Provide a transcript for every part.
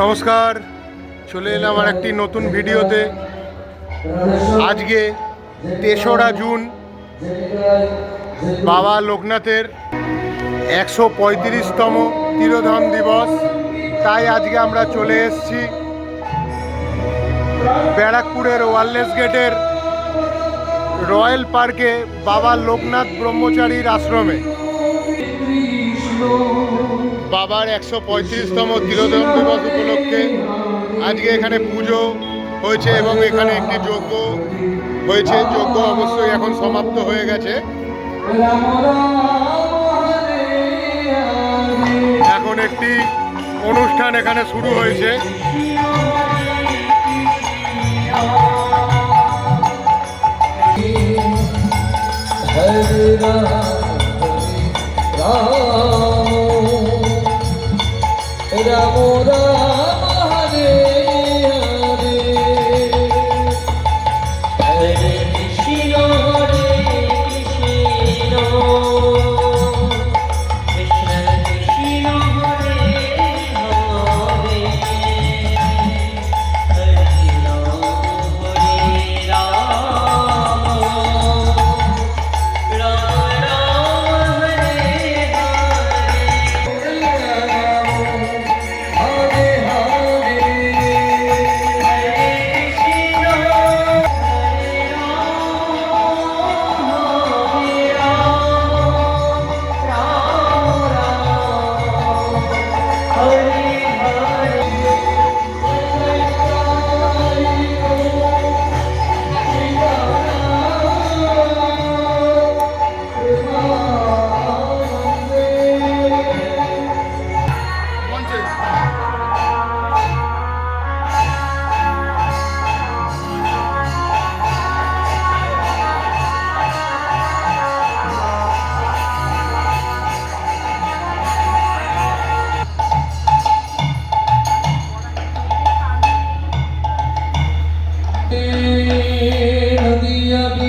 নমস্কার, চলে এলাম আর একটি নতুন ভিডিওতে। আজকে তেসরা জুন, বাবা লোকনাথের একশো পঁয়ত্রিশতম তিরোধান দিবস। তাই আজকে আমরা চলে এসেছি ব্যারাকপুরের ওয়ারলেস গেটের রয়্যাল পার্কে বাবা লোকনাথ ব্রহ্মচারীর আশ্রমে। বাবার একশো পঁয়ত্রিশতম তিরোধন দিবস উপলক্ষে আজকে এখানে পুজো হয়েছে এবং এখানে একটি যজ্ঞ হয়েছে। যজ্ঞ অবশ্যই এখন সমাপ্ত হয়ে গেছে। এখন একটি অনুষ্ঠান এখানে শুরু হয়েছে। হরে রাম। রাম রাম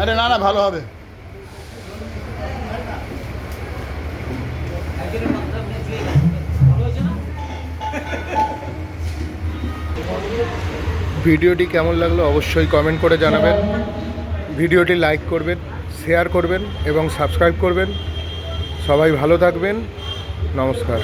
আরে না না, ভালো হবে। ভিডিওটি কেমন লাগল অবশ্যই কমেন্ট করে জানাবেন। ভিডিওটি লাইক করবেন শেয়ার করবেন এবং সাবস্ক্রাইব করবেন। সবাই ভালো থাকবেন। নমস্কার।